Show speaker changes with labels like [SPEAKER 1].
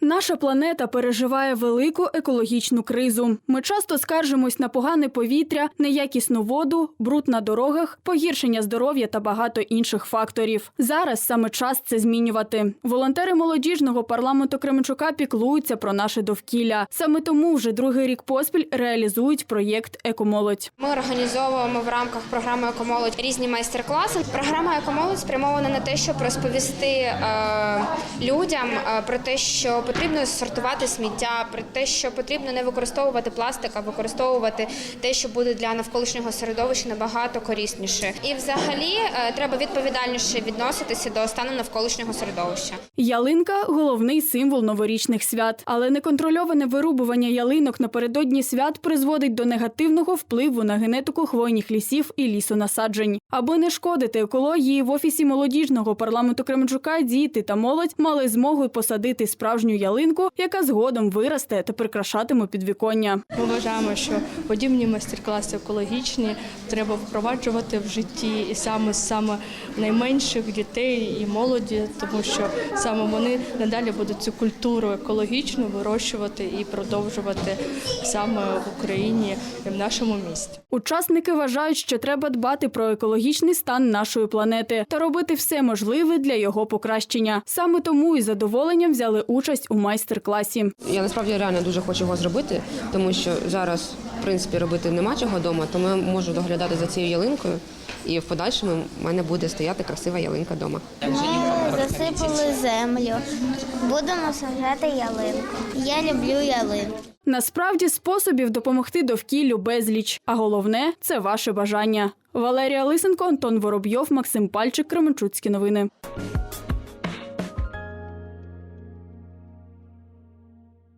[SPEAKER 1] Наша планета переживає велику екологічну кризу. Ми часто скаржимось на погане повітря, неякісну воду, бруд на дорогах, погіршення здоров'я та багато інших факторів. Зараз саме час це змінювати. Волонтери молодіжного парламенту Кременчука піклуються про наше довкілля. Саме тому вже другий рік поспіль реалізують проєкт Екомолодь.
[SPEAKER 2] Ми організовуємо в рамках програми «Екомолодь» різні майстер-класи. Програма «Екомолодь» спрямована на те, щоб розповісти е, людям е, про те, що потрібно сортувати сміття, про те, що потрібно не використовувати пластик, а використовувати те, що буде для навколишнього середовища набагато корисніше. І взагалі е, треба відповідальніше відноситися до стану навколишнього середовища.
[SPEAKER 1] Ялинка головний символ новорічних свят, але неконтрольоване вирубування ялинок напередодні свят призводить до негативного впливу на генетику хвойних лісів і лісонасаджень. Аби не шкодити екології, в офісі молодіжного парламенту Кременчука діти та молодь мали змогу посадити справжню ялинку, яка згодом виросте та прикрашатиме підвіконня.
[SPEAKER 3] Ми вважаємо, що подібні майстер-класи екологічні треба впроваджувати в житті і саме з саме найменших дітей і молоді, тому що саме вони надалі будуть цю культуру екологічну вирощувати і продовжувати саме в Україні і в нашому місті.
[SPEAKER 1] Учасники вважають, що треба дбати про екологічний стан нашої планети та робити все можливе для його покращення. Саме тому із задоволенням взяли участь у майстер-класі.
[SPEAKER 4] Я насправді реально дуже хочу його зробити, тому що зараз, в принципі, робити нема чого вдома, тому я можу доглядати за цією ялинкою, і в подальшому в мене буде стояти красива ялинка вдома.
[SPEAKER 5] Ми засипали землю. Будемо саджати ялинку. Я люблю ялинку.
[SPEAKER 1] Насправді способів допомогти довкіллю безліч, а головне це ваше бажання. Валерія Лисенко, Антон Воробйов, Максим Пальчик, Кременчуцькі новини.